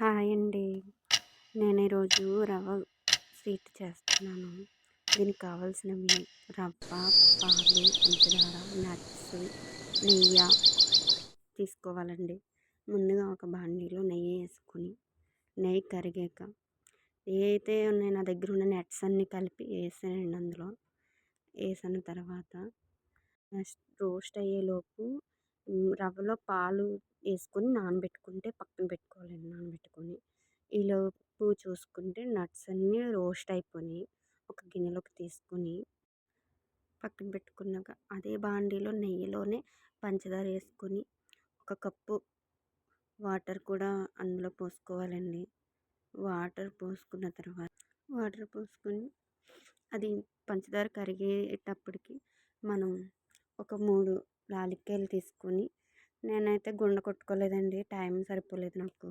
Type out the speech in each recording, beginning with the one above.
Hi అండి. నేను ఈరోజు రవ్వ స్వీట్ చేస్తున్నాను. దీనికి కావాల్సినవి రవ్వ పాలు పంచదార నట్స్ నెయ్యి తీసుకోవాలండి. ముందుగా ఒక బాండీలో నెయ్యి వేసుకొని నెయ్యి కరిగాక ఏ అయితే ఉన్నాయి నా దగ్గర ఉన్న నట్స్ అన్నీ కలిపి వేసానండి అందులో. వేసిన తర్వాత రోస్ట్ అయ్యేలోపు రవ్వలో పాలు వేసుకొని నానబెట్టుకుంటే పక్కన పెట్టుకోవాలండి చూసుకుంటే నట్స్ అన్నీ రోస్ట్ అయిపోయి ఒక గిన్నెలోకి తీసుకొని పక్కన పెట్టుకున్నాక అదే బాండీలో నెయ్యిలోనే పంచదార వేసుకొని ఒక కప్పు వాటర్ కూడా అందులో పోసుకోవాలండి. వాటర్ పోసుకున్న తర్వాత వాటర్ పోసుకొని అది పంచదార కరిగేటప్పటికి మనం ఒక మూడు యాలక్కాయలు తీసుకొని నేనైతే గుండ కొట్టుకోలేదండి టైం సరిపోలేదు నాకు.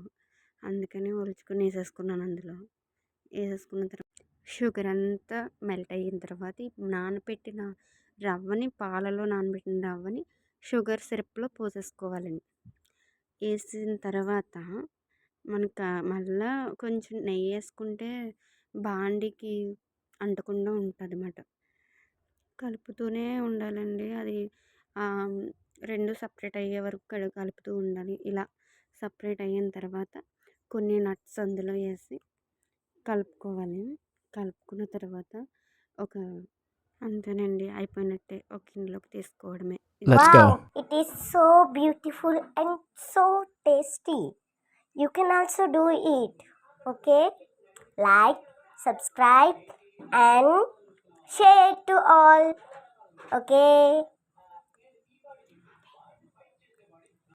అందుకని ఒలుచుకొని వేసేసుకున్నాను అందులో. వేసేసుకున్న తర్వాత షుగర్ అంతా మెల్ట్ అయిన తర్వాత నానబెట్టిన రవ్వని పాలలో నానబెట్టిన రవ్వని షుగర్ సిరప్లో పోసేసుకోవాలండి. వేసిన తర్వాత మనకు మళ్ళా కొంచెం నెయ్యి వేసుకుంటే బాండికి అంటకుండా ఉంటుంది అన్నమాట కలుపుతూనే ఉండాలండి. అది రెండు సపరేట్ అయ్యే వరకు కలుపుతూ ఉండాలి. ఇలా సపరేట్ అయిన తర్వాత కొన్ని నట్స్ అందులో వేసి కలుపుకోవాలి. కలుపుకున్న తర్వాత ఒక అంతేనండి అయిపోయినట్టే ఒక ఇంట్లోకి తీసుకోవడమే. It is so beautiful and so tasty you can also do it okay like subscribe and share to all okay